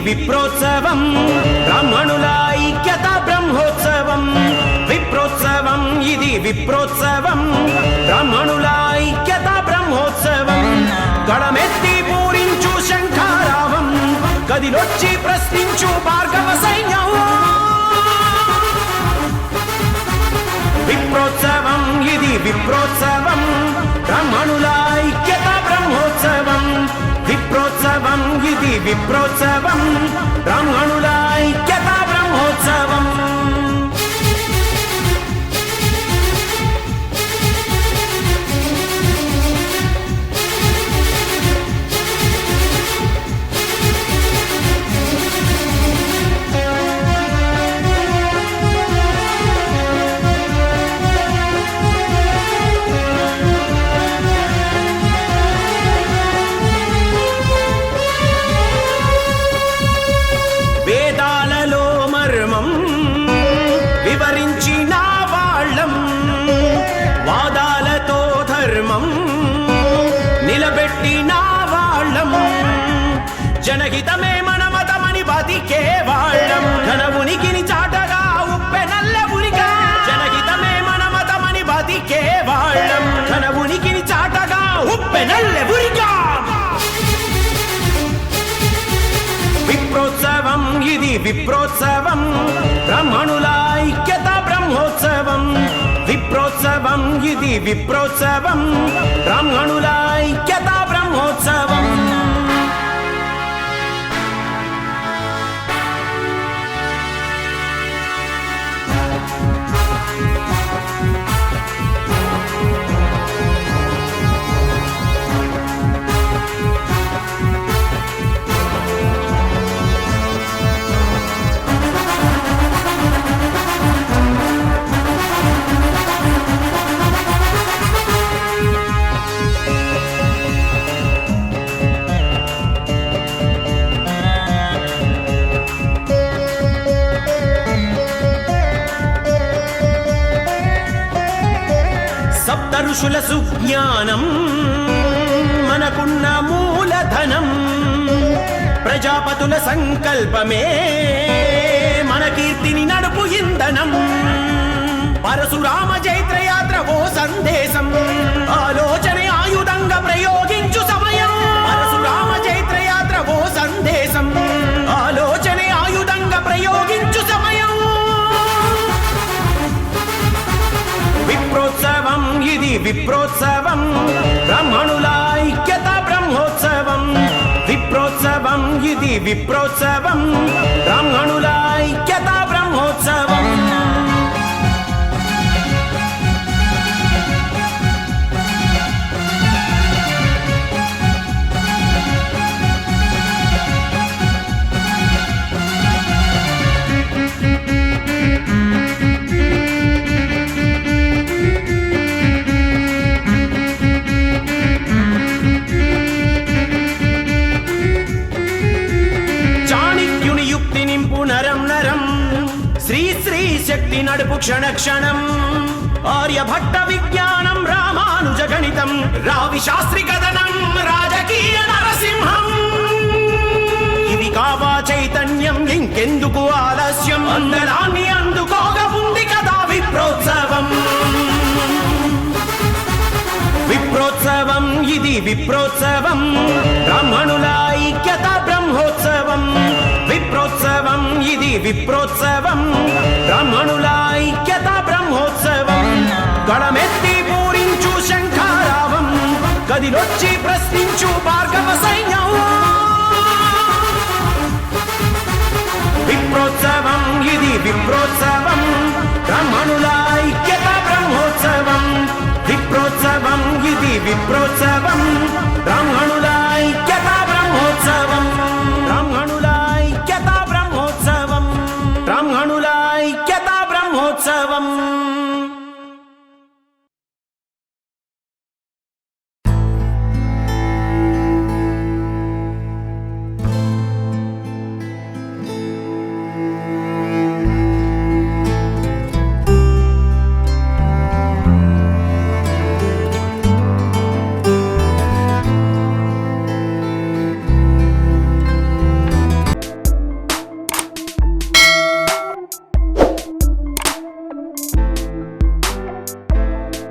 విప్రోత్సవం బ్రాహ్మణుల ఐక్యత బ్రహ్మోత్సవం. విప్రోత్సవం ఇది విప్రోత్సవం బ్రాహ్మణుల ఐక్యత బ్రహ్మోత్సవం. గడమెత్తి పూరించు శంఖారావం గదిలొచ్చి ప్రశ్నించు భార్గవ సైన్యం. విప్రోత్సవం ఇది విప్రోత్సవం విప్రోత్సవం బ్రాహ్మణుల ఐక్యత బ్రహ్మోత్సవం. విప్రోత్సవం బ్రహ్మణుల ఐక్యత బ్రహ్మోత్సవం. విప్రోత్సవం ఇది విప్రోత్సవం బ్రాహ్మణుల ఐక్యత ఋషుల సుజ్ఞానం మనకున్న మూలధనం. ప్రజాపతుల సంకల్పమే మన కీర్తిని నడుపు ఇంధనం. పరశురామ చైత్రయాత్ర విప్రోత్సవం బ్రహ్మణుల ఐక్యత బ్రహ్మోత్సవం. విప్రోత్సవం ఇది విప్రోత్సవం బ్రహ్మణుల ఐక్యత బ్రహ్మోత్సవం. నడుపు క్షణ క్షణం. ఆర్యభట్ట విజ్ఞానం రామానుజ గణితం రావి శాస్త్రి కథనం రాజకీయ నరసింహం. ఇది కావా చైతన్యం ఇంకెందుకు ఆలస్యం? అందరాన్ని అందుకోగ ఉంది కదా విప్రోత్సవం. విప్రోత్సవం ఇది విప్రోత్సవం. బ్రాహ్మణుల ఐక్యత బ్రహ్మోత్సవం. విప్రోత్సవం ఇది విప్రోత్సవం. కదిలొచ్చి ప్రశ్నించు భార్గవ సైన్యం. విప్రోత్సవం ఇది విప్రోత్సవం. బ్రహ్మణుల ఐక్యత బ్రహ్మోత్సవం. విప్రోత్సవం ఇది విప్రోత్సవం. బ్రహ్మణుల ఐక్యత బ్రహ్మోత్సవం. బ్రహ్మణుల ఐక్యత బ్రహ్మోత్సవం. బ్రహ్మణుల ఐక్యత బ్రహ్మోత్సవం.